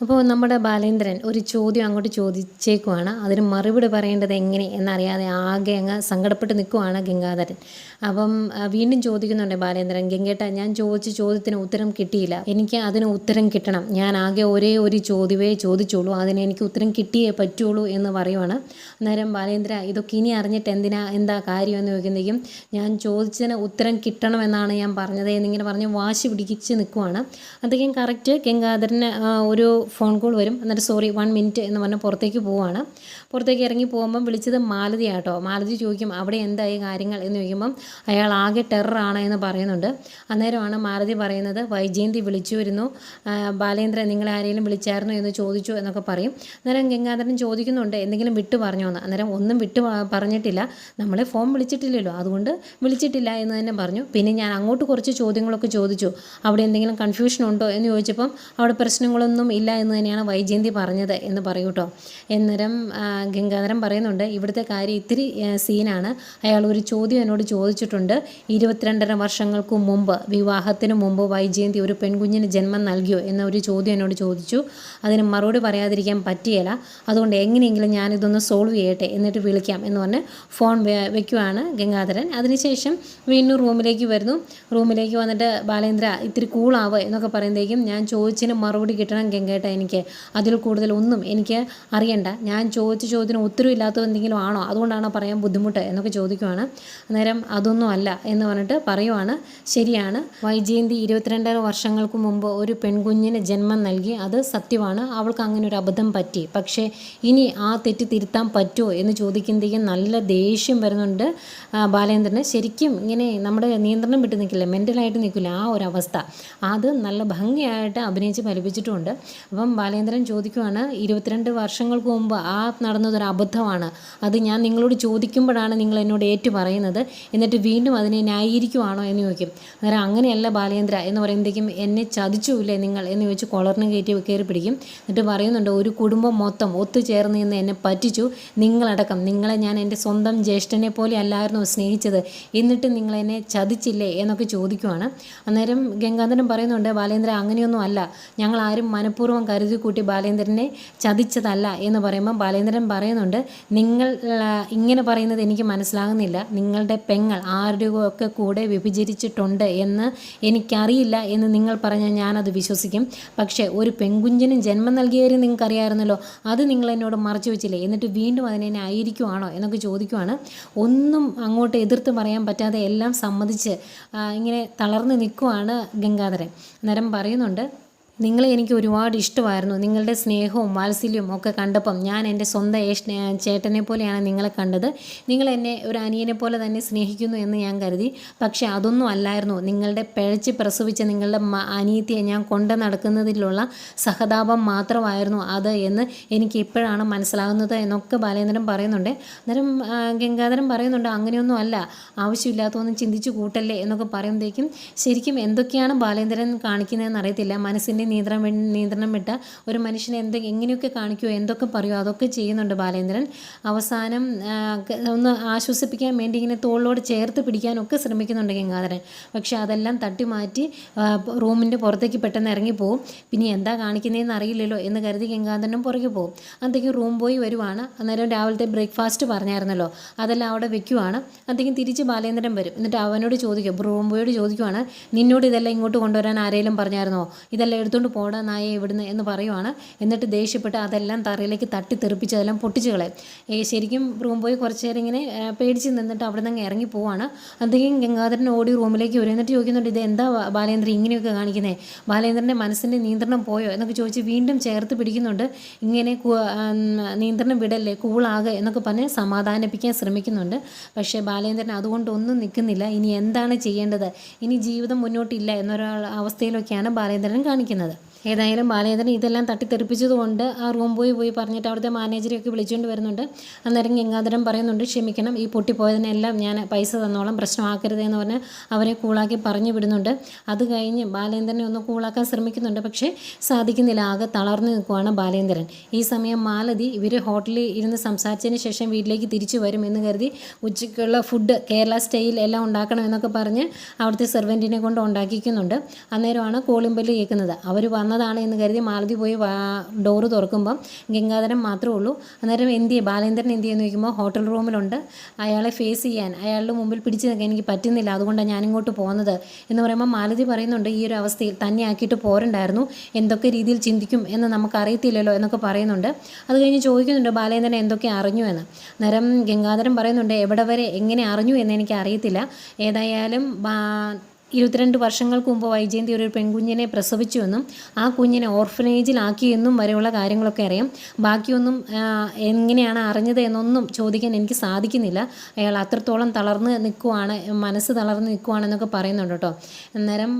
അപ്പോൾ നമ്മുടെ ബാലേന്ദ്രൻ ഒരു ചോദ്യം അങ്ങോട്ട് ചോദിച്ചേക്കുവാണ്. അതിന് മറുപടി പറയേണ്ടത് എങ്ങനെ എന്നറിയാതെ ആകെ അങ്ങ് സങ്കടപ്പെട്ട് നിൽക്കുവാണ് ഗംഗാധരൻ. അപ്പം വീണ്ടും ചോദിക്കുന്നുണ്ട് ബാലേന്ദ്രൻ ഗംഗേട്ട ഞാൻ ചോദിച്ച ചോദ്യത്തിന് ഉത്തരം കിട്ടിയില്ല. എനിക്ക് അതിന് ഉത്തരം കിട്ടണം. ഞാൻ ആകെ ഒരേ ഒരു ചോദ്യമേ ചോദിച്ചുള്ളൂ. അതിന് എനിക്ക് ഉത്തരം കിട്ടിയേ പറ്റുള്ളൂ എന്ന് പറയുവാണ്. അന്നേരം ബാലേന്ദ്ര ഇതൊക്കെ ഇനി അറിഞ്ഞിട്ട് എന്തിനാ? എന്താ കാര്യം? എന്ന് ചോദിക്കുമ്പോഴേക്കും ഞാൻ ചോദിച്ചതിന് ഉത്തരം കിട്ടണമെന്നാണ് ഞാൻ പറഞ്ഞത് എന്നിങ്ങനെ പറഞ്ഞ് വാശി പിടിച്ച് നിൽക്കുവാണ്. അദ്ദേഹം കറക്റ്റ് ഗംഗാധരന് ഒരു ഫോൺ കോൾ വരും. എന്നിട്ട് സോറി വൺ മിനിറ്റ് എന്ന് പറഞ്ഞ് പുറത്തേക്ക് പോവാണ്. പുറത്തേക്ക് ഇറങ്ങി പോകുമ്പം വിളിച്ചത് മാലതി ആട്ടോ. മാലതി ചോദിക്കും അവിടെ എന്തായി കാര്യങ്ങൾ? എന്ന് ചോദിക്കുമ്പം അയാൾ ആകെ ടെററാണ് എന്ന് പറയുന്നുണ്ട്. അന്നേരമാണ് മാലതി പറയുന്നത് വൈജയന്തി വിളിച്ചുവരുന്നു. വരുന്നു ബാലേന്ദ്രൻ നിങ്ങളെ ആരെങ്കിലും വിളിച്ചായിരുന്നു എന്ന് ചോദിച്ചു എന്നൊക്കെ പറയും. അന്നേരം ഗംഗാധരൻ ചോദിക്കുന്നുണ്ട് എന്തെങ്കിലും വിട്ടു പറഞ്ഞോ എന്ന്? അന്നേരം ഒന്നും വിട്ടു പറഞ്ഞിട്ടില്ല. നമ്മളെ ഫോൺ വിളിച്ചിട്ടില്ലല്ലോ. അതുകൊണ്ട് വിളിച്ചിട്ടില്ല എന്ന് തന്നെ പറഞ്ഞു. പിന്നെ ഞാൻ അങ്ങോട്ട് കുറച്ച് ചോദ്യങ്ങളൊക്കെ ചോദിച്ചു. അവിടെ എന്തെങ്കിലും കൺഫ്യൂഷൻ ഉണ്ടോ എന്ന് ചോദിച്ചപ്പം അവിടെ പ്രശ്നങ്ങളൊന്നും ഇല്ല എന്ന് തന്നെയാണ് വൈജയന്തി പറഞ്ഞത് എന്ന് പറയൂ കേട്ടോ എന്നേരം ഗംഗാധരം ഗംഗാധരൻ പറയുന്നുണ്ട് ഇവിടുത്തെ കാര്യം ഇത്തിരി സീനാണ്. അയാൾ ഒരു ചോദ്യം എന്നോട് ചോദിച്ചിട്ടുണ്ട്. ഇരുപത്തിരണ്ടര വർഷങ്ങൾക്ക് മുമ്പ് വിവാഹത്തിന് മുമ്പ് വൈജയന്തി ഒരു പെൺകുഞ്ഞിന് ജന്മം നൽകിയോ? എന്ന ഒരു ചോദ്യം എന്നോട് ചോദിച്ചു. അതിന് മറുപടി പറയാതിരിക്കാൻ പറ്റിയല്ല. അതുകൊണ്ട് എങ്ങനെയെങ്കിലും ഞാനിതൊന്ന് സോൾവ് ചെയ്യട്ടെ എന്നിട്ട് വിളിക്കാം എന്ന് പറഞ്ഞ് ഫോൺ വെക്കുവാണ് ഗംഗാധരൻ. അതിനുശേഷം വീണ്ടും റൂമിലേക്ക് വരുന്നു. റൂമിലേക്ക് വന്നിട്ട് ബാലേന്ദ്ര ഇത്തിരി കൂളാവ് എന്നൊക്കെ പറയുമ്പോഴേക്കും ഞാൻ ചോദിച്ചതിന് മറുപടി കിട്ടണം ഗംഗേട്ട എനിക്ക് അതിൽ കൂടുതൽ ഒന്നും എനിക്ക് അറിയണ്ട. ഞാൻ ചോദിച്ച ചോദ്യത്തിന് ഉത്തരവില്ലാത്തത് എന്തെങ്കിലും ആണോ? അതുകൊണ്ടാണോ പറയാൻ ബുദ്ധിമുട്ട് എന്നൊക്കെ ചോദിക്കുവാണ്. അന്നേരം അതൊന്നും അല്ല എന്ന് പറഞ്ഞിട്ട് പറയുവാണ്. ശരിയാണ്. വൈജയന്തി ഇരുപത്തിരണ്ടര വർഷങ്ങൾക്ക് മുമ്പ് ഒരു പെൺകുഞ്ഞിന് ജന്മം നൽകി. അത് സത്യമാണ്. അവൾക്ക് അങ്ങനെ ഒരു അബദ്ധം പറ്റി. പക്ഷേ ഇനി ആ തെറ്റ് തിരുത്താൻ പറ്റുമോ എന്ന് ചോദിക്കുമ്പോഴേക്കും നല്ല ദേഷ്യം വരുന്നുണ്ട് ബാലേന്ദ്രന്. ശരിക്കും ഇങ്ങനെ നമ്മുടെ നിയന്ത്രണം വിട്ട് നിൽക്കില്ല? മെന്റലായിട്ട് നിൽക്കില്ല? ആ ഒരു അവസ്ഥ. അത് നല്ല ഭംഗിയായിട്ട് അഭിനയിച്ച് ഫലിപ്പിച്ചിട്ടുമുണ്ട് അപ്പം ബാലേന്ദ്രൻ ചോദിക്കുവാണ് ഇരുപത്തിരണ്ട് വർഷങ്ങൾക്ക് മുമ്പ് ആ നടന്നതൊരു അബദ്ധമാണ്. അത് ഞാൻ നിങ്ങളോട് ചോദിക്കുമ്പോഴാണ് നിങ്ങൾ എന്നോട് ഏറ്റു പറയുന്നത്. എന്നിട്ട് വീണ്ടും അതിനെ ന്യായീകരിക്കുവാണോ എന്ന് ചോദിക്കും. അന്നേരം അങ്ങനെയല്ല ബാലേന്ദ്ര എന്ന് പറയുമ്പോഴത്തേക്കും എന്നെ ചതിച്ചുമില്ലേ നിങ്ങൾ എന്ന് ചോദിച്ച് കൊളറിന് കയറ്റി കയറി പിടിക്കും. എന്നിട്ട് പറയുന്നുണ്ട് ഒരു കുടുംബം മൊത്തം ഒത്തുചേർന്ന് നിന്ന് എന്നെ പറ്റിച്ചു. നിങ്ങളടക്കം നിങ്ങളെ ഞാൻ എന്റെ സ്വന്തം ജ്യേഷ്ഠനെ പോലെ അല്ലായിരുന്നു സ്നേഹിച്ചത്. എന്നിട്ട് നിങ്ങൾ എന്നെ ചതിച്ചില്ലേ? എന്നൊക്കെ ചോദിക്കുവാണ്. അന്നേരം ഗംഗാധരൻ പറയുന്നുണ്ട് ബാലേന്ദ്ര അങ്ങനെയൊന്നും അല്ല. ഞങ്ങൾ ആരും മനഃപൂർവം കരുതി കൂട്ടി ബാലേന്ദ്രനെ ചതിച്ചതല്ല എന്ന് പറയുമ്പോൾ ബാലേന്ദ്രൻ പറയുന്നുണ്ട് നിങ്ങൾ ഇങ്ങനെ പറയുന്നത് എനിക്ക് മനസ്സിലാകുന്നില്ല. നിങ്ങളുടെ പെങ്ങൾ ആരുടെയൊക്കെ കൂടെ വിഭജിച്ചിട്ടുണ്ട് എന്ന് എനിക്കറിയില്ല എന്ന് നിങ്ങൾ പറഞ്ഞാൽ ഞാനത് വിശ്വസിക്കും. പക്ഷേ ഒരു പെൺകുഞ്ഞിനും ജന്മം നൽകിയവരും നിങ്ങൾക്കറിയായിരുന്നല്ലോ. അത് നിങ്ങൾ എന്നോട് മറച്ചു വെച്ചില്ലേ? എന്നിട്ട് വീണ്ടും അതിനെ ആയിരിക്കുവാണോ? എന്നൊക്കെ ചോദിക്കുവാണ്. ഒന്നും അങ്ങോട്ട് എതിർത്ത് പറയാൻ പറ്റാതെ എല്ലാം സമ്മതിച്ച് ഇങ്ങനെ തളർന്ന് നിൽക്കുവാണ് ഗംഗാധരൻ. അന്നേരം പറയുന്നുണ്ട് നിങ്ങളെ എനിക്ക് ഒരുപാട് ഇഷ്ടമായിരുന്നു. നിങ്ങളുടെ സ്നേഹവും വാത്സല്യവും ഒക്കെ കണ്ടപ്പം ഞാൻ എന്റെ സ്വന്തം ചേട്ടനെ പോലെയാണ് നിങ്ങളെ കണ്ടത്. നിങ്ങൾ എന്നെ ഒരു അനിയനെ പോലെ തന്നെ സ്നേഹിക്കുന്നു എന്ന് ഞാൻ കരുതി. പക്ഷേ അതൊന്നും അല്ലായിരുന്നു. നിങ്ങളുടെ പിഴച്ച് പ്രസവിച്ച നിങ്ങളുടെ അനിയത്തിയെ ഞാൻ കൊണ്ട് നടക്കുന്നതിലുള്ള സഹതാപം മാത്രമായിരുന്നു അത് എന്ന് എനിക്ക് ഇപ്പോഴാണ് മനസ്സിലാകുന്നത് എന്നൊക്കെ ബാലേന്ദ്രൻ പറയുന്നുണ്ട്. അന്നേരം ഗംഗാധരൻ പറയുന്നുണ്ട് അങ്ങനെയൊന്നും അല്ല. ആവശ്യമില്ലാത്തതൊന്നും ചിന്തിച്ചു കൂട്ടല്ലേ എന്നൊക്കെ പറയുമ്പോഴേക്കും ശരിക്കും എന്തൊക്കെയാണ് ബാലേന്ദ്രൻ കാണിക്കുന്നതെന്ന് അറിയത്തില്ല. മനസ്സിന്റെ നിയന്ത്രണം നിയന്ത്രണം വിട്ട ഒരു മനുഷ്യനെ എന്ത് എങ്ങനെയൊക്കെ കാണിക്കുമോ എന്തൊക്കെ പറയുമോ അതൊക്കെ ചെയ്യുന്നുണ്ട് ബാലേന്ദ്രൻ. അവസാനം ഒന്ന് ആശ്വസിപ്പിക്കാൻ വേണ്ടി ഇങ്ങനെ തോളിലോട് ചേർത്ത് പിടിക്കാനൊക്കെ ശ്രമിക്കുന്നുണ്ട് ഗംഗാധരൻ. പക്ഷേ അതെല്ലാം തട്ടിമാറ്റി റൂമിന്റെ പുറത്തേക്ക് പെട്ടെന്ന് ഇറങ്ങിപ്പോവും പിന്നെ എന്താ കാണിക്കുന്നതെന്ന് അറിയില്ലല്ലോ എന്ന് കരുതി ഗംഗാധരനും പുറകെ പോകും അന്നത്തേക്ക് റൂം പോയി വരുവാണ്. അന്നേരം രാവിലത്തെ ബ്രേക്ക്ഫാസ്റ്റ് പറഞ്ഞായിരുന്നല്ലോ. അതെല്ലാം അവിടെ വെക്കുവാണ്. അന്നത്തേക്കും തിരിച്ച് ബാലേന്ദ്രൻ വരും. എന്നിട്ട് അവനോട് ചോദിക്കും റൂം ബോയോട് ചോദിക്കുവാണ് നിന്നോട് ഇതെല്ലാം ഇങ്ങോട്ട് കൊണ്ടുവരാൻ ആരെങ്കിലും പറഞ്ഞായിരുന്നോ? ഇതെല്ലാം എടുത്തുകൊണ്ട് പോടാ നായെ ഇവിടുന്ന് എന്ന് പറയുവാണ്. എന്നിട്ട് ദേഷ്യപ്പെട്ട് അതെല്ലാം തറയിലേക്ക് തട്ടി തെറിപ്പിച്ച് അതെല്ലാം പൊട്ടിച്ചു ശരിക്കും റൂം പോയി കുറച്ച് നേരം ഇങ്ങനെ പേടിച്ച് നിന്നിട്ട് അവിടെ നിന്ന് ഇറങ്ങി പോവാണ്. അദ്ദേഹം ഗംഗാധരൻ ഓടി റൂമിലേക്ക് വരും. എന്നിട്ട് ചോദിക്കുന്നുണ്ട് ഇത് എന്താ ബാലേന്ദ്രൻ ഇങ്ങനെയൊക്കെ കാണിക്കുന്നത് ബാലേന്ദ്രന്റെ മനസ്സിന്റെ നിയന്ത്രണം പോയോ? എന്നൊക്കെ ചോദിച്ച് വീണ്ടും ചേർത്ത് പിടിക്കുന്നുണ്ട്. ഇങ്ങനെ നിയന്ത്രണം വിടല്ലേ കൂളാകെ എന്നൊക്കെ പറഞ്ഞ് സമാധാനിപ്പിക്കാൻ ശ്രമിക്കുന്നുണ്ട്. പക്ഷേ ബാലേന്ദ്രൻ അതുകൊണ്ടൊന്നും നിൽക്കുന്നില്ല. ഇനി എന്താണ് ചെയ്യേണ്ടത്? ഇനി ജീവിതം മുന്നോട്ടില്ല എന്നൊരു അവസ്ഥയിലൊക്കെയാണ് ബാലേന്ദ്രൻ കാണിക്കുന്നത്. ഏതായാലും ബാലചന്ദ്രൻ ഇതെല്ലാം തട്ടിത്തെറിപ്പിച്ചതുകൊണ്ട് ആ റൂം പോയി പോയി പറഞ്ഞിട്ട് അവിടുത്തെ മാനേജറെയൊക്കെ വിളിച്ചുകൊണ്ട് വരുന്നുണ്ട്. അന്നേരം ഗംഗാധരൻ പറയുന്നുണ്ട് ക്ഷമിക്കണം ഈ പൊട്ടിപ്പോയതിനെല്ലാം ഞാൻ പൈസ തന്നോളം പ്രശ്നമാക്കരുത് എന്ന് പറഞ്ഞ് അവരെ കൂളാക്കി പറഞ്ഞു വിടുന്നുണ്ട്. അത് കഴിഞ്ഞ് ബാലേന്ദ്രനെ ഒന്ന് കൂളാക്കാൻ ശ്രമിക്കുന്നുണ്ട് പക്ഷേ സാധിക്കുന്നില്ല ആകെ തളർന്നു നിൽക്കുവാണ് ബാലേന്ദ്രൻ. ഈ സമയം മാലതി ഇവർ ഹോട്ടലിൽ ഇരുന്ന് സംസാരിച്ചതിന് ശേഷം വീട്ടിലേക്ക് തിരിച്ചു വരും എന്ന് കരുതി ഉച്ചയ്ക്കുള്ള ഫുഡ് കേരള സ്റ്റൈൽ എല്ലാം ഉണ്ടാക്കണം എന്നൊക്കെ പറഞ്ഞ് അവിടുത്തെ സെർവന്റിനെ കൊണ്ട് ഉണ്ടാക്കിക്കുന്നുണ്ട്. അന്നേരമാണ് കോളിമ്പൽ കേൾക്കുന്നത്. അവർ വന്നതാണ് എന്ന് കരുതി മാലതി പോയി ഡോറ് തുറക്കുമ്പം ഗംഗാധരൻ മാത്രമേ ഉള്ളൂ. അന്നേരം എന്ത് ചെയ്യും? ബാലേന്ദ്രൻ എന്ത് ചെയ്യുന്നു ചോദിക്കുമ്പോൾ ഹോട്ടൽ റൂമിലുണ്ട് അയാളെ ഫേസ് ചെയ്യാൻ അയാളുടെ മുമ്പിൽ പിടിച്ചു നിൽക്കാൻ എനിക്ക് പറ്റുന്നില്ല. അതുകൊണ്ടാണ് ഞാനിങ്ങോട്ട് പോകുന്നത് എന്ന് പറയുമ്പോൾ മാലതി പറയുന്നുണ്ട് ഈ ഒരു അവസ്ഥയിൽ തന്നെ ആക്കിയിട്ട് പോരണ്ടായിരുന്നു. എന്തൊക്കെ രീതിയിൽ ചിന്തിക്കും എന്ന് നമുക്കറിയത്തില്ലല്ലോ എന്നൊക്കെ പറയുന്നുണ്ട്. അത് കഴിഞ്ഞ് ചോദിക്കുന്നുണ്ട് ബാലേന്ദ്രൻ എന്തൊക്കെ അറിഞ്ഞു എന്ന്? നേരം ഗംഗാധരൻ പറയുന്നുണ്ട് എവിടെ വരെ എങ്ങനെ അറിഞ്ഞു എന്ന് എനിക്ക് അറിയത്തില്ല ഏതായാലും ഇരുപത്തിരണ്ട് വർഷങ്ങൾക്ക് മുമ്പ് വൈജയന്തി ഒരു പെൺകുഞ്ഞിനെ പ്രസവിച്ചുവെന്നും ആ കുഞ്ഞിനെ ഓർഫനേജിലാക്കിയെന്നും വരെയുള്ള കാര്യങ്ങളൊക്കെ അറിയാം. ബാക്കിയൊന്നും എങ്ങനെയാണ് അറിഞ്ഞത് എന്നൊന്നും ചോദിക്കാൻ എനിക്ക് സാധിക്കുന്നില്ല. അയാൾ അത്രത്തോളം തളർന്ന് നിൽക്കുവാണ് മനസ്സ് തളർന്ന് നിൽക്കുവാണെന്നൊക്കെ പറയുന്നുണ്ട് കേട്ടോ. അന്നേരം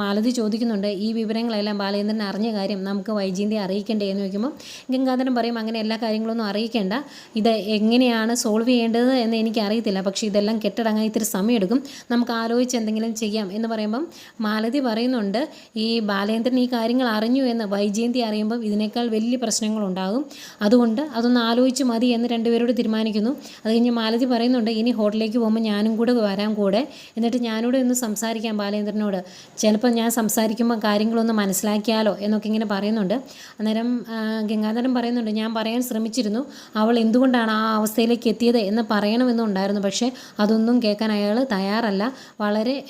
മാലതി ചോദിക്കുന്നുണ്ട് ഈ വിവരങ്ങളെല്ലാം ബാലേന്ദ്രൻ അറിഞ്ഞ കാര്യം നമുക്ക് വൈജയന്തി അറിയിക്കണ്ടേ? എന്ന് ചോദിക്കുമ്പോൾ ഗംഗാധരൻ പറയും അങ്ങനെ എല്ലാ കാര്യങ്ങളൊന്നും അറിയിക്കേണ്ട. ഇത് എങ്ങനെയാണ് സോൾവ് ചെയ്യേണ്ടത് എന്ന് എനിക്കറിയത്തില്ല. പക്ഷേ ഇതെല്ലാം കെട്ടടങ്ങാൻ ഇത്തിരി സമയമെടുക്കും. നമുക്ക് ആലോചിച്ച് എന്തെങ്കിലും എന്ന് പറയുമ്പം മാലതി പറയുന്നുണ്ട് ഈ ബാലേന്ദ്രൻ ഈ കാര്യങ്ങൾ അറിഞ്ഞു എന്ന് വൈജയന്തി അറിയുമ്പം ഇതിനേക്കാൾ വലിയ പ്രശ്നങ്ങളുണ്ടാകും. അതുകൊണ്ട് അതൊന്ന് ആലോചിച്ച് മതി എന്ന് രണ്ടുപേരോട് തീരുമാനിക്കുന്നു. അത് കഴിഞ്ഞ് മാലതി പറയുന്നുണ്ട് ഇനി ഹോട്ടലിലേക്ക് പോകുമ്പോൾ ഞാനും കൂടെ വരാം കൂടെ. എന്നിട്ട് ഞാനൂടെ ഒന്ന് സംസാരിക്കാം ബാലേന്ദ്രനോട്. ചിലപ്പോൾ ഞാൻ സംസാരിക്കുമ്പോൾ കാര്യങ്ങളൊന്ന് മനസ്സിലാക്കിയാലോ എന്നൊക്കെ ഇങ്ങനെ പറയുന്നുണ്ട്. അന്നേരം ഗംഗാധരൻ പറയുന്നുണ്ട് ഞാൻ പറയാൻ ശ്രമിച്ചിരുന്നു. അവൾ എന്തുകൊണ്ടാണ് ആ അവസ്ഥയിലേക്ക് എത്തിയത് എന്ന് പറയണമെന്നുണ്ടായിരുന്നു. പക്ഷേ അതൊന്നും കേൾക്കാൻ അയാൾ തയ്യാറല്ല. വളരെ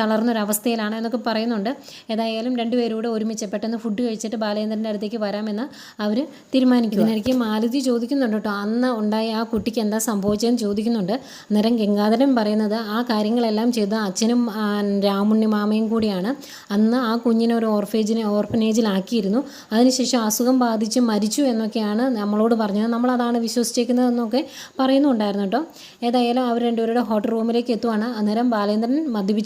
തളർന്നൊരവസ്ഥയിലാണ് എന്നൊക്കെ പറയുന്നുണ്ട്. ഏതായാലും രണ്ടുപേരൂടെ ഒരുമിച്ച് പെട്ടെന്ന് ഫുഡ് കഴിച്ചിട്ട് ബാലേന്ദ്രന്റെ അടുത്തേക്ക് വരാമെന്ന് അവർ തീരുമാനിക്കും ഇതിനിടയ്ക്ക് മാലതി ചോദിക്കുന്നുണ്ട് കേട്ടോ അന്ന് ഉണ്ടായ ആ കുട്ടിക്ക് എന്താ സംഭവിച്ചതെന്ന് ചോദിക്കുന്നുണ്ട്. അന്നേരം ഗംഗാധരൻ പറയുന്നത് ആ കാര്യങ്ങളെല്ലാം ചെയ്ത അച്ഛനും രാമുണ്ണി മാമയും കൂടിയാണ്. അന്ന് ആ കുഞ്ഞിനെ ഒരു ഓർഫേജിനെ ഓർഫനേജിലാക്കിയിരുന്നു. അതിനുശേഷം അസുഖം ബാധിച്ച് മരിച്ചു എന്നൊക്കെയാണ് നമ്മളോട് പറഞ്ഞത്. നമ്മളതാണ് വിശ്വസിച്ചേക്കുന്നതെന്നൊക്കെ പറയുന്നുണ്ടായിരുന്നു കേട്ടോ. ഏതായാലും അവർ രണ്ടുപേരുടെ ഹോട്ടൽ റൂമിലേക്ക് എത്തുവാണ്. അന്നേരം ബാലേന്ദ്രൻ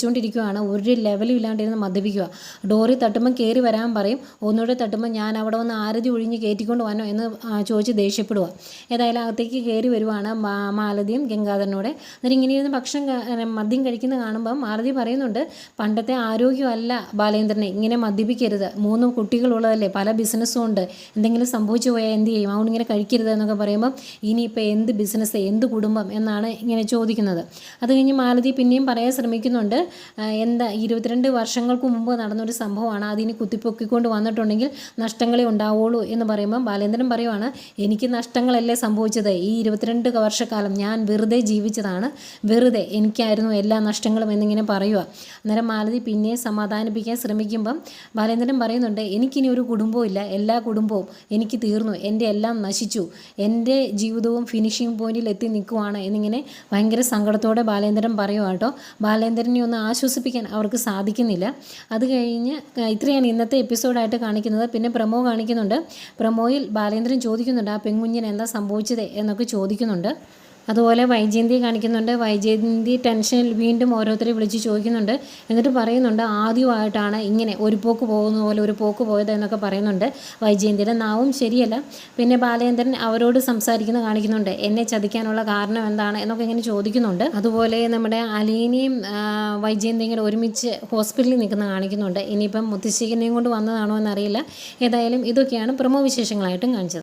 മദ്യപിച്ചുകൊണ്ടിരിക്കുകയാണ് ഒരു ലെവലും ഇല്ലാണ്ടിരുന്ന് മദ്യപിക്കുക. ഡോറി തട്ടുമ്പം കയറി വരാൻ പറയും. ഒന്നുകൂടെ തട്ടുമ്പോൾ ഞാൻ അവിടെ വന്ന് ആരതി ഒഴിഞ്ഞ് കയറ്റിക്കൊണ്ട് വന്നോ എന്ന് ചോദിച്ച് ദേഷ്യപ്പെടുക. ഏതായാലും അകത്തേക്ക് കയറി വരുവാണ് മാലതിയും ഗംഗാധരനോടെ. എന്നിട്ട് ഇങ്ങനെ ഇരുന്ന് ഭക്ഷണം മദ്യം കഴിക്കുന്ന കാണുമ്പോൾ മാലതി പറയുന്നുണ്ട് പണ്ടത്തെ ആരോഗ്യമല്ല ബാലേന്ദ്രനെ. ഇങ്ങനെ മദ്യപിക്കരുത്. മൂന്ന് കുട്ടികളുള്ളതല്ലേ. പല ബിസിനസ്സും ഉണ്ട്. എന്തെങ്കിലും സംഭവിച്ചു പോയാൽ എന്ത് ചെയ്യും? അതുകൊണ്ട് ഇങ്ങനെ കഴിക്കരുത് എന്നൊക്കെ പറയുമ്പം ഇനിയിപ്പോൾ എന്ത് ബിസിനസ് എന്ത് കുടുംബം? എന്നാണ് ഇങ്ങനെ ചോദിക്കുന്നത്. അത് കഴിഞ്ഞ് മാലതി പിന്നെയും പറയാൻ ശ്രമിക്കുന്നുണ്ട് എന്താ ഇരുപത്തിരണ്ട് വർഷങ്ങൾക്ക് മുമ്പ് നടന്നൊരു സംഭവമാണ്. അതിന് കുത്തിപ്പൊക്കിക്കൊണ്ട് വന്നിട്ടുണ്ടെങ്കിൽ നഷ്ടങ്ങളെ ഉണ്ടാവുള്ളൂ എന്ന് പറയുമ്പോൾ ബാലേന്ദ്രൻ പറയുവാണ് എനിക്ക് നഷ്ടങ്ങളല്ലേ സംഭവിച്ചത്? ഈ ഇരുപത്തിരണ്ട് വർഷക്കാലം ഞാൻ വെറുതെ ജീവിച്ചതാണ്. വെറുതെ എനിക്കായിരുന്നു എല്ലാ നഷ്ടങ്ങളും എന്നിങ്ങനെ പറയുക അന്നേരം മാലതി പിന്നെ സമാധാനിപ്പിക്കാൻ ശ്രമിക്കുമ്പം ബാലേന്ദ്രൻ പറയുന്നുണ്ട് എനിക്കിനി ഒരു കുടുംബവും ഇല്ല. എല്ലാ കുടുംബവും എനിക്ക് തീർന്നു. എന്റെ എല്ലാം നശിച്ചു. എന്റെ ജീവിതവും ഫിനിഷിംഗ് പോയിന്റിൽ എത്തി നിൽക്കുവാണ് എന്നിങ്ങനെ ഭയങ്കര സങ്കടത്തോടെ ബാലേന്ദ്രൻ പറയുക കേട്ടോ. ബാലേന്ദ്രനെ ഒന്ന് ആശ്വസിപ്പിക്കാൻ അവർക്ക് സാധിക്കുന്നില്ല. അത് കഴിഞ്ഞ് ഇത്രയാണ് ഇന്നത്തെ എപ്പിസോഡായിട്ട് കാണിക്കുന്നത്. പിന്നെ പ്രമോ കാണിക്കുന്നുണ്ട്. പ്രമോയിൽ ബാലേന്ദ്രൻ ചോദിക്കുന്നുണ്ട് ആ പെൺകുഞ്ഞിന് എന്താ സംഭവിച്ചത്? എന്നൊക്കെ ചോദിക്കുന്നുണ്ട്. അതുപോലെ വൈജയന്തി കാണിക്കുന്നുണ്ട്. വൈജയന്തി ടെൻഷനിൽ വീണ്ടും ഓരോരുത്തരെ വിളിച്ച് ചോദിക്കുന്നുണ്ട്. എന്നിട്ട് പറയുന്നുണ്ട് ആദ്യമായിട്ടാണ് ഇങ്ങനെ ഒരു പോക്ക് പോകുന്ന പോലെ ഒരു പോക്ക് പോയത് എന്നൊക്കെ പറയുന്നുണ്ട് വൈജയന്തിയുടെ. നാവും ശരിയല്ല. പിന്നെ ബാലേന്ദ്രൻ അവരോട് സംസാരിക്കുന്ന കാണിക്കുന്നുണ്ട്. എന്നെ ചതിക്കാനുള്ള കാരണം എന്താണ്? എന്നൊക്കെ ഇങ്ങനെ ചോദിക്കുന്നുണ്ട്. അതുപോലെ നമ്മുടെ അലീനയും വൈജയന്തിയും ഒരുമിച്ച് ഹോസ്പിറ്റലിൽ നിൽക്കുന്ന കാണിക്കുന്നുണ്ട്. ഇനിയിപ്പം മുത്തശ്ശേഖരനെയും കൊണ്ട് വന്നതാണോ എന്നറിയില്ല. ഏതായാലും ഇതൊക്കെയാണ് പ്രമോ വിശേഷങ്ങളായിട്ടും കാണിച്ചത്.